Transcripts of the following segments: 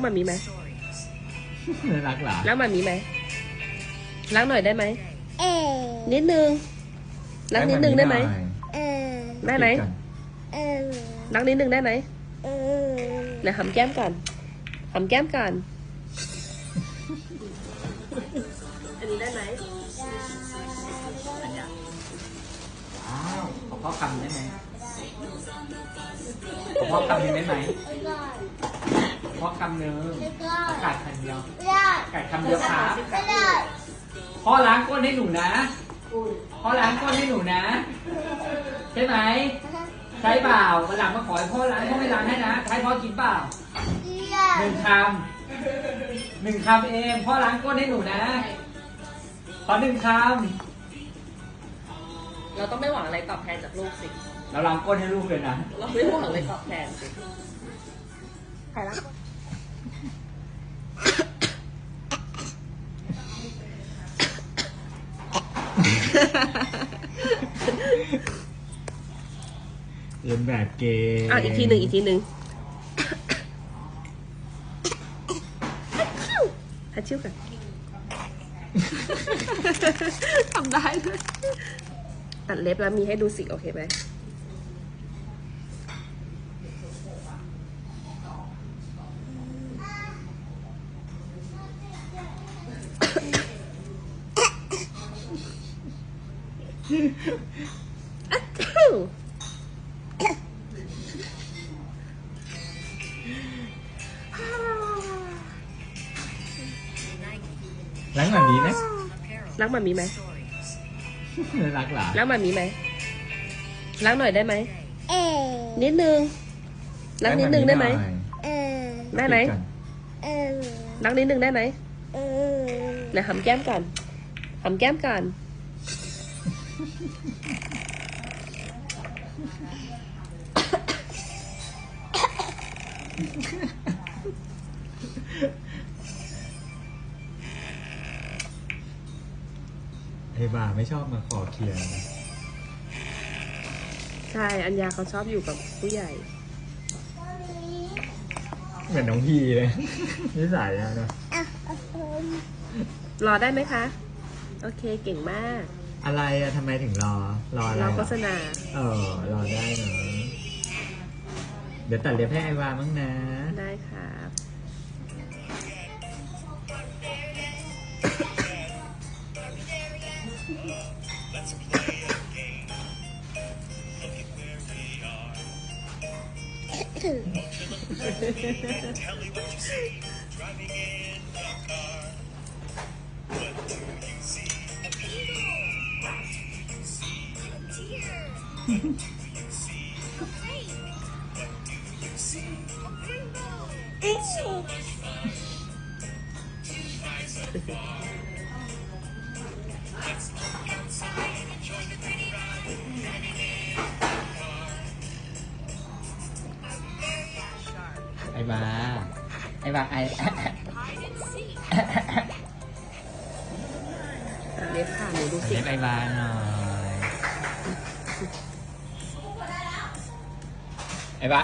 งมามีไหมน่ารักเหรอล้างมามีไหมล้างหน่อยได้ไหมเอนิดนึงล้างนิดนึงได้ไหมเออได้ไหมปิก่อนเออล้างนิดนึงได้ไหมเออเดี๋ยวหำแก้มก่อนหำแก้มก่อนอันนี้ได้ไหมว้าวขอพ่อคำได้ไหมขอพ่อคำหนึ่งได้ไหมขอพ่อ คำหนึ่งอากาศคำเดียวไม่ได้อากาศคำเดียวครับไม่ได้พ่อล้างก้นให้หนูนะพ่อล้างก้นให้หนูนะ ใช่ไหมใช่เปล่าวันหลังมาขอให้พ่อล้างพ่อไม่ล้างให้นะให้พ่อกินเปล่าไม่ได้หนึ่งคำหนึ่งคำเองพ่อล้างก้นให้หนูนะขอหนึ่งคเราต้องไม่หวังอะไรตอบแทนจากลูกสิำเราล้างก้นให้ลูกเลยนะ เราไม่หวังอะไรตอบแทนสิใครรัก เรียนแบบเกย์อะอีกทีหนึ่งอีกทีหนึ่งฮัชชิวกันทำได้ด้วยตัดเล็บแล้วมีให้ดูสิ โอเคไหม อะคิวล้างแบบนี้ไหมล้างมามีไหมน่ารักเหรอล้างมามีไหมล้างหน่อย ได้ไหมเออนิดนึงล้างนิดนึงได้ไหมเออได้ไหมปิก่อนเออล้างนิดนึงได้ไหมเออเดี๋ยวหำแก้มก่อนหำแก้มก่อนไอ้บ่าไม่ชอบมาขอเคลียร์นะใช่ อัญญาเขาชอบอยู่กับผู้ใหญ่ เหมือนน้องพีเลย นิสัยอะเนอะอะเอาผมรอได้ไหมคะ โอเค เก่งมาก อะไรอะทำไมถึงรอ รออะไรรออะโฆษณา เออ รอได้เนอะเดี๋ยวตัดเล็บให้ไอวามั้งนะ ได้ครับไอ้บาไอ้บาไอตัดเล็บค่ะหนูดูสิ เล็บไอ้บาหน่อย ไอ้บา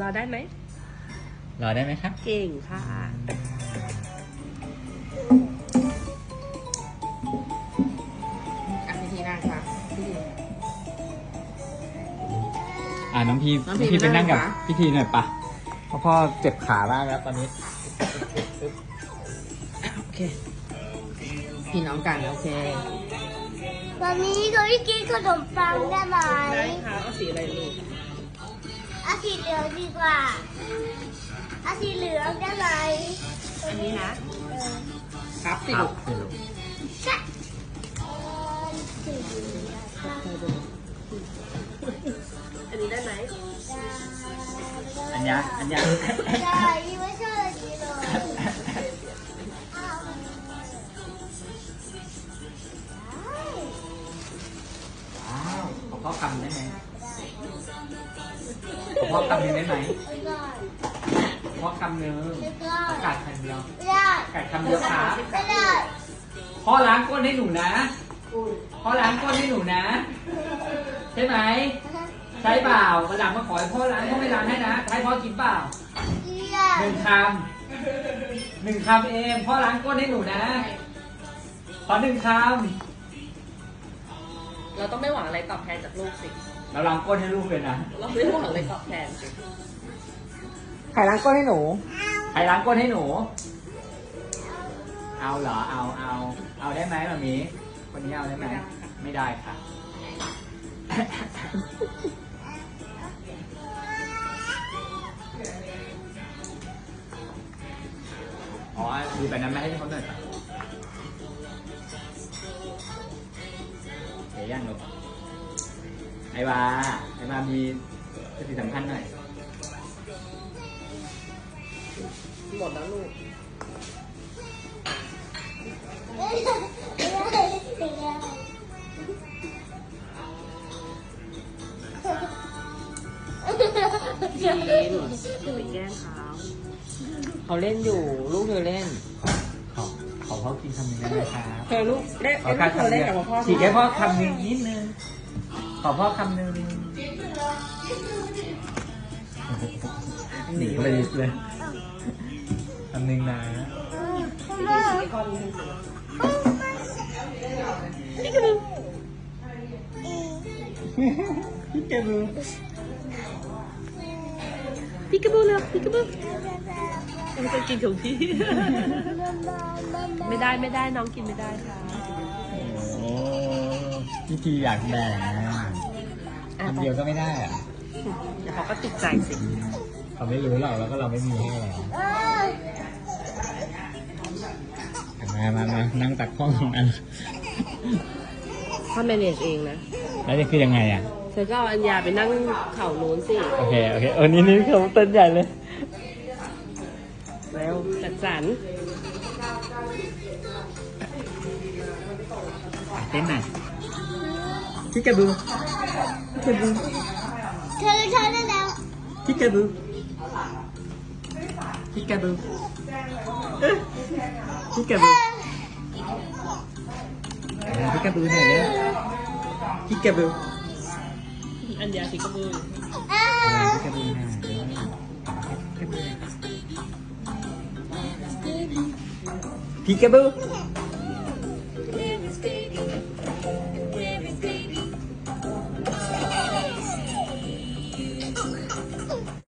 รอได้ไหม รอได้ไหมครับ เก่งค่ะอะพิธีนะคะพิธีอ่าน้องพีน้องพีพี่ไปนั่งกับไปนั่งขวา พี่ทีหน่อยปะเพราะพ่อเจ็บขามากแล้วตอนนี้ โอเค พี่น้องกันโอเควันนี้เราได้กินขนมปังได้ไหมได้ค่ะเอาสีอะไรลูกเอาสีเหลืองดีกว่าเอาสีเหลืองได้ไหมอันนี้นะเออครับสิครัลูบกไม่รู้ใช่เออสีเหลืองได้อันนี้ได้ไหมอันยาอันยาใช่ไม่ใช่เลย พ่อคำหนึ่งได้ไหมไม่ได้ขอพ่อคำหนึ่งไม่ได้อากาศคำเดียวไม่ได้อากาศคำเดียวครับไม่ได้พ่อล้างก้นให้หนูนะพ่อล้างก้นให้หนูนะ ใช่ไหมใช่เปล่าวันหลังมาขอให้พ่อล้างพ่อไม่ล้างให้นะให้พ่อกินเปล่าเยี่ยหนึ่งคำหนึ่งคำเองพ่อล้างก้นให้หนูนะขอหนึ่งคเราต้องไม่หวังอะไรตอบแทนจากลูกสิำ เราล้างก้นให้ลูกเลยนะเราไม่หวังอะไรตอบแทนสิใครล้างก้นให้หนู ใครล้างก้นให้หนู เอาเหรอ เอาเอา เอาได้ไหมแบบนี้ คนนี้เอาได้ไหม ไม่ได้ค่ะ อ๋อดูไปนั้นไม่ให้เขาหน่อยค่ะ ไอ้วาไอ้วามีสติสัมพันธ์หน่อยหมดแล้วลูกกินอย่าไปแกล้งเขาเขาเล่นอยู่ ลูกเธอเล่น ขอขอพ่อกินคำหนึงได้ไหมครับเธอลูกเล่นขอการเธอคำหเล่นึนงกับพ่อฉีกให้พ่อคำหนึงนิดนึง ขอพ่อคำหนึงหนีไปเลยคำหนึงนะไอ้ก้อนนี้ให้ดูพี่แกบูพี่กระบูเลยพี่กระบูมันจะกินของพี่ ไม่ได้ไม่ได้น้องกินไม่ได้ค่ะโอ้พี่ทีอยากแบ่งนะ คำเดียวก็ไม่ได้อะเดี๋ยวเขาก็ติดใจสิเขาไม่รู้หรอกแล้วก็เราไม่มีให้แล้วมามามานั่งตักข้องของอันถ้า manage เองนะ แล้วนี่คือยังไงอะ เธอก็เอาอัญญาไปนั่งเข่าโน้นสิ โอเค โอเคเออนี่นี่เขาเต้นใหญ่เลย แล้วจัดสรรเต้นหน่อย พี่กระบูพี่กระบูเธอเธอได้แล้วพี่ก